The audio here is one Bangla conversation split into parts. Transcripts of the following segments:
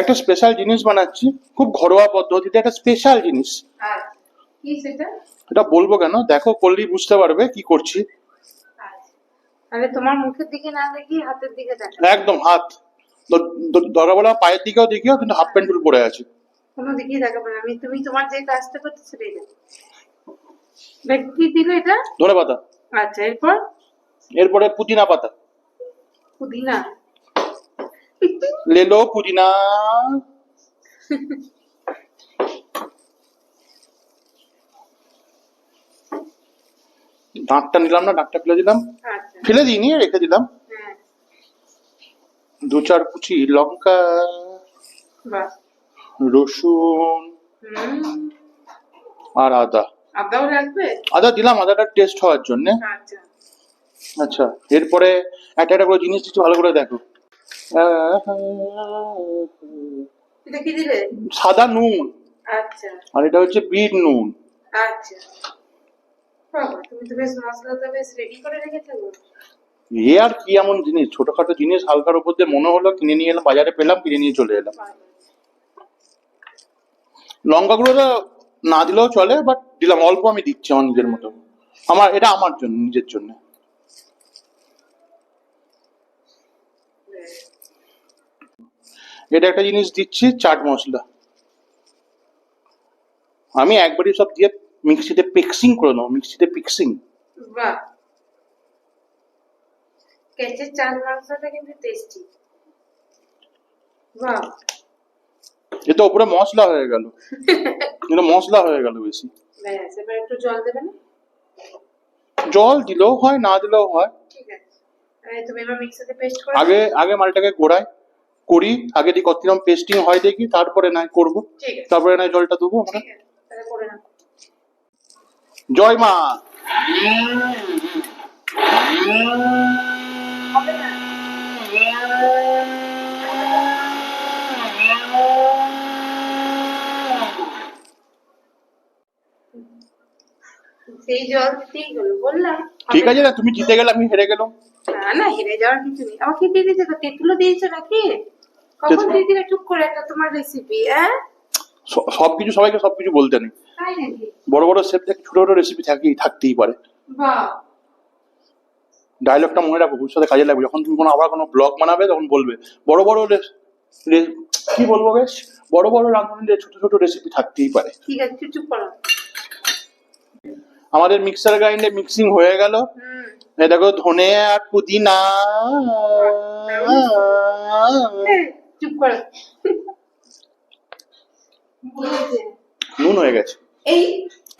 একটা স্পেশাল জিনিস বানাচ্ছি খুব ঘরোয়া পদ্ধতিতে একটা স্পেশাল জিনিস। সেটা? এটা বলব কেন? দেখো করলেই বুঝতে পারবে কি করছি। আচ্ছা। তাহলে তোমার মুখের দিকে না হাতের দিকে দেখো একদম হাত। দরকার বলা পায়ের দিকেও দেখিও কিন্তু হাফ প্যান্ট পরে আছে। কোনো দিকেই দেখাবো না। আমি তুমি তোমার যে কাজটা করতে সেটাই দেখ। কি দিল এটা? ধনে পাতা আচ্ছা এরপর? এরপরে পুদিনা পাতা। পুদিনা? লেলো পুদিনা ডাঁটটা নিলাম না ডাঁটটা ফেলে দিলাম ফেলে দিইনি রেখে দিলাম। দু চার কুচি লঙ্কা রসুন আর আদা। আদা দিলাম আদাটা টেস্ট হওয়ার জন্য। আচ্ছা। আচ্ছা এরপরে একটা একটা করে জিনিস দিচ্ছি ভালো করে দেখো। এটা কি দিলে সাদা নুন। আচ্ছা। আর এটা হচ্ছে বিট নুন। আচ্ছা। তুমি তো বেশ মশলাটা বেশ রেডি করে রেখেছো। এ আর কি এমন জিনিস? ছোটখাটো জিনিস হালকার উপর দিয়ে মনে হলো কিনে নিয়ে এলাম বাজারে পেলাম কিনে নিয়ে চলে এলাম। লঙ্কা গুঁড়োটা না দিলেও চলে বাট দিলাম অল্প আমি দিচ্ছি আমার নিজের মতো। আমার এটা আমার জন্য নিজের জন্য। এটা একটা জিনিস দিচ্ছি চাট মশলা। আমি একবারই সব দিয়ে মিক্সিতে পিক্সিং করে নেব মিক্সিতে পিক্সিং কেচের চাল মাংসটা কিন্তু টেস্টি বাহ। এ তো উপরে মশলা হয়ে গেল। এটা মশলা হয়ে গেল বেশি। ব্যাস এবার একটু জল দিলেও হয় না দিলেও হয়। ঠিক আছে। তুমি এবার মিক্সারে পেস্ট করে আগে আগে মালটাকে গোড়ায় করি আগে দিই কতরকম পেস্টিং হয় দেখি তারপরে নাই করব। ঠিক তারপরে নাই জলটা দেবো আমরা। ঠিক জয় মা। সেই জল হলো বললাম। ঠিক আছে না তুমি জিতে গেলে আমি হেরে গেলাম। না না হেরে যাওয়ার কিছু নেই। আমাকে দিয়ে দিয়েছে তো তেঁতুলো দিয়েছে নাকি? কখন তেঁতুলো? চুপ করে একটা তোমার রেসিপি হ্যাঁ? সবকিছু সবাইকে সবকিছু বলতে নেই। বড় বড় শেফ থেকে ছোট ছোট রেসিপি থাকেই থাকতেই পারে। ডায়লগটা মনে রাখো ভবিষ্যতে কাজে লাগবে। যখন তুমি কোনো আবার কোনো ব্লগ বানাবে তখন বলবে। বড় বড় কি বলব বেশ? বড় বড় রাঁধুনিদের ছোট ছোট রেসিপি থাকতেই পারে। ঠিক আছে চুপ করো। আমাদের মিক্সার গ্রাইন্ডে মিক্সিং হয়ে গেল। দেখো ধনে আর পুদিনা। এই, চুপ করো। নুন হয়ে গেছে। এই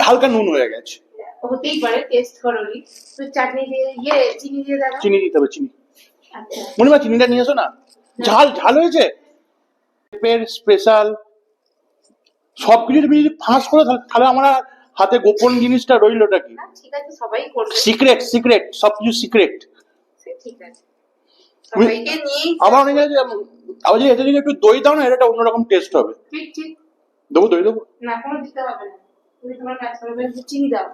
হালকা নুন হয়ে গেছে। হতেই পারে টেস্ট তো চাটনি দিয়ে ইয়ে চিনি দিয়ে দেখো চিনি দিতে হবে চিনি। আচ্ছা। মনে চিনিটা নিয়ে এসো না। ঝাল ঝাল হয়েছে? পেঁপের স্পেশাল সব কিছু তুমি যদি ফাঁস করে তাহলে- তাহলে আমার হাতে গোপন জিনিসটা রইলটা কি? ঠিক আছে সবাই করবে। সিক্রেট সিক্রেট সবকিছু সিক্রেট ঠিক আছে। সবাইকে অনেক আছে আবার যদি এতে যদি একটু দই দাও না এটা অন্যরকম টেস্ট হবে। ঠিক ঠিক। দেবো দই দেবো? না কোনো দিতে হবে না। তুমি তোমার কাজ করবে চিনি দাও।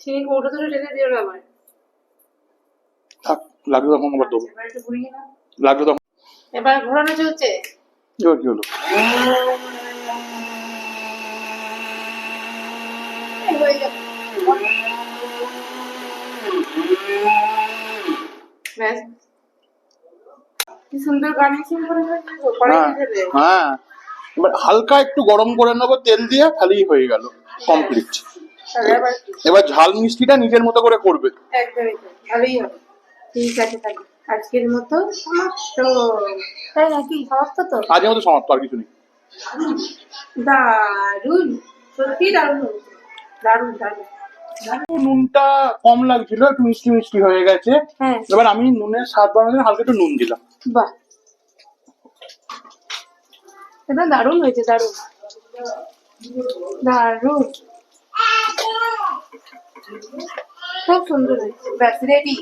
চিনি কৌটো ধরে ঢেলে দিও না আবার থাক লাগবে তখন আবার দেবো। নাও। তখন এবার ঘোরানো চলছে? এবার কি হলো এই হয়ে যাবে। ব্যাস। কি সুন্দর গার্নিশিং করে ফেলেছো গো, কড়াই হ্যাঁ। হ্যাঁ। এবার হালকা একটু গরম করে নেব তেল দিয়ে খালিই হয়ে গেল কমপ্লিট? এবার ঝাল মিষ্টিটা নিজের মতো করে করবে। একদমই ভালোই হবে। ঠিক আছে তাহলে। আজকের মতো সমাপ্ত। তাই নাকি? সমাপ্ত তো? আজের মতো সমাপ্ত আর কিছু নেই। দারুণ সত্যি দারুণ দারুণ। নুনটা কম লাগছিল একটু মিষ্টি মিষ্টি হয়ে গেছে। হ্যাঁ। এবার আমি নুনের স্বাদ বানাতে হালকা একটু নুন দিলাম। বাহ। এটা দারুণ হয়েছে দারুণ। দারুণ। খুব সুন্দর হয়েছে। ব্যাস রেডি